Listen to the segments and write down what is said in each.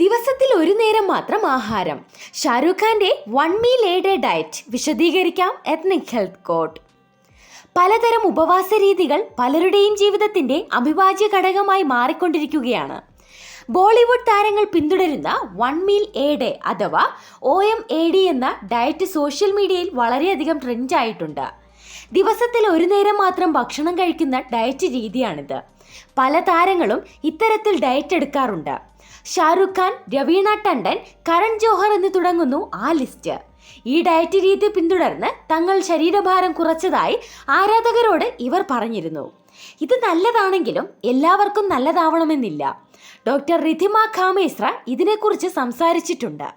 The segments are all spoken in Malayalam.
ദിവസത്തിൽ ഒരു നേരം മാത്രം ആഹാരം. ഷാരൂഖ് ഖാന്റെ വൺ മീൽ എ ഡയറ്റ് വിശദീകരിക്കാം എത്നിക് ഹെൽത്ത് കോഡ് പലതരം ഉപവാസ രീതികൾ പലരുടെയും ജീവിതത്തിന്റെ അവിഭാജ്യ ഘടകമായി മാറിക്കൊണ്ടിരിക്കുകയാണ്. ബോളിവുഡ് താരങ്ങൾ പിന്തുടരുന്ന വൺ മീൽ എ ഡേ അഥവാ ഒ എം എ ഡി എന്ന ഡയറ്റ് സോഷ്യൽ മീഡിയയിൽ വളരെയധികം ട്രെൻഡായിട്ടുണ്ട് ദിവസത്തിൽ ഒരു നേരം മാത്രം ഭക്ഷണം കഴിക്കുന്ന ഡയറ്റ് രീതിയാണിത്. പല താരങ്ങളും ഇത്തരത്തിൽ ഡയറ്റ് എടുക്കാറുണ്ട്. ഷാറുഖ് ഖാൻ രവീണ ടണ്ടൻ കരൺ ജോഹർ എന്ന് തുടങ്ങുന്നു ആ ലിസ്റ്റ് ഈ ഡയറ്റ് രീതി പിന്തുടർന്ന് തങ്ങൾ ശരീരഭാരം കുറച്ചതായി ആരാധകരോട് ഇവർ പറഞ്ഞിരുന്നു. ഇത് നല്ലതാണെങ്കിലും എല്ലാവർക്കും നല്ലതാവണമെന്നില്ല. ഡോക്ടർ റിഥിമ ഖാമേസ്ര ഇതിനെക്കുറിച്ച് സംസാരിച്ചിട്ടുണ്ട്.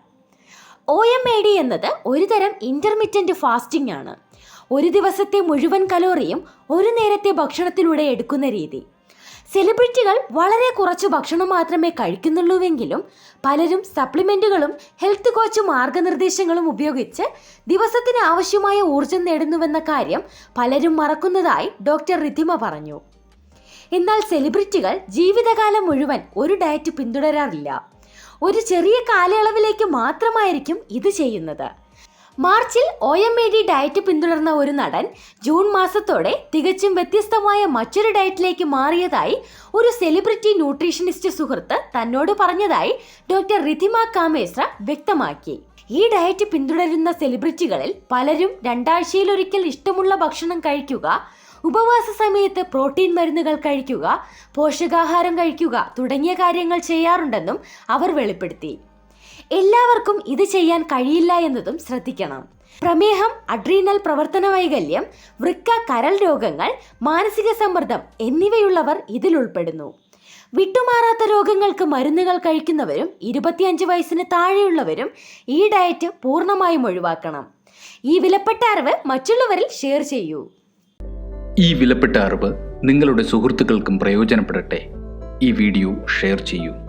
ഒ എം എ ഡി എന്നത് ഒരുതരം ഇന്റർമീഡിയന്റ് ഫാസ്റ്റിംഗ് ആണ്. ഒരു ദിവസത്തെ മുഴുവൻ കലോറിയും ഒരു നേരത്തെ ഭക്ഷണത്തിലൂടെ എടുക്കുന്ന രീതി. സെലിബ്രിറ്റികൾ വളരെ കുറച്ച് ഭക്ഷണം മാത്രമേ കഴിക്കുന്നുള്ളൂവെങ്കിലും പലരും സപ്ലിമെന്റുകളും ഹെൽത്ത് കോച്ച് മാർഗനിർദ്ദേശങ്ങളും ഉപയോഗിച്ച് ദിവസത്തിന് ആവശ്യമായ ഊർജം നേടുന്നുവെന്ന കാര്യം പലരും മറക്കുന്നതായി ഡോക്ടർ റിഥിമ പറഞ്ഞു. എന്നാൽ സെലിബ്രിറ്റികൾ ജീവിതകാലം മുഴുവൻ ഒരു ഡയറ്റ് പിന്തുടരാറില്ല. ഒരു ചെറിയ കാലയളവിലേക്ക് മാത്രമായിരിക്കും ഇത് ചെയ്യുന്നത്. മാർച്ചിൽ O M A D diet പിന്തുടർന്ന ഒരു നടൻ ജൂൺ മാസത്തോടെ തികച്ചും വ്യത്യസ്തമായ മറ്റൊരു ഡയറ്റിലേക്ക് മാറിയതായി ഒരു സെലിബ്രിറ്റി ന്യൂട്രീഷനിസ്റ്റ് സുഹൃത്ത് തന്നോട് പറഞ്ഞതായി ഡോക്ടർ റിഥിമ കാമേശ്ര വ്യക്തമാക്കി. ഈ ഡയറ്റ് പിന്തുടരുന്ന സെലിബ്രിറ്റികളിൽ പലരും രണ്ടാഴ്ചയിലൊരിക്കൽ ഇഷ്ടമുള്ള ഭക്ഷണം കഴിക്കുക ഉപവാസ സമയത്ത് പ്രോട്ടീൻ മരുന്നുകൾ കഴിക്കുക പോഷകാഹാരം കഴിക്കുക തുടങ്ങിയ കാര്യങ്ങൾ ചെയ്യാറുണ്ടെന്നും അവർ വെളിപ്പെടുത്തി. എല്ലാവർക്കും ഇത് ചെയ്യാൻ കഴിയില്ല എന്നതും ശ്രദ്ധിക്കണം. പ്രമേഹം അഡ്രീനൽ പ്രവർത്തന വൈകല്യം വൃക്ക കരൾ രോഗങ്ങൾ മാനസിക സമ്മർദ്ദം എന്നിവയുള്ളവർ ഇതിൽ ഉൾപ്പെടുന്നു. വിട്ടുമാറാത്ത രോഗങ്ങൾക്ക് മരുന്നുകൾ കഴിക്കുന്നവരും ഇരുപത്തിയഞ്ച് വയസ്സിന് താഴെയുള്ളവരും ഈ ഡയറ്റ് പൂർണമായും ഒഴിവാക്കണം. ഈ വിലപ്പെട്ട അറിവ് മറ്റുള്ളവരിൽ ഷെയർ ചെയ്യൂ. ഈ വിലപ്പെട്ട അറിവ് നിങ്ങളുടെ സുഹൃത്തുക്കൾക്കും പ്രയോജനപ്പെടട്ടെ. ഈ വീഡിയോ ഷെയർ ചെയ്യൂ.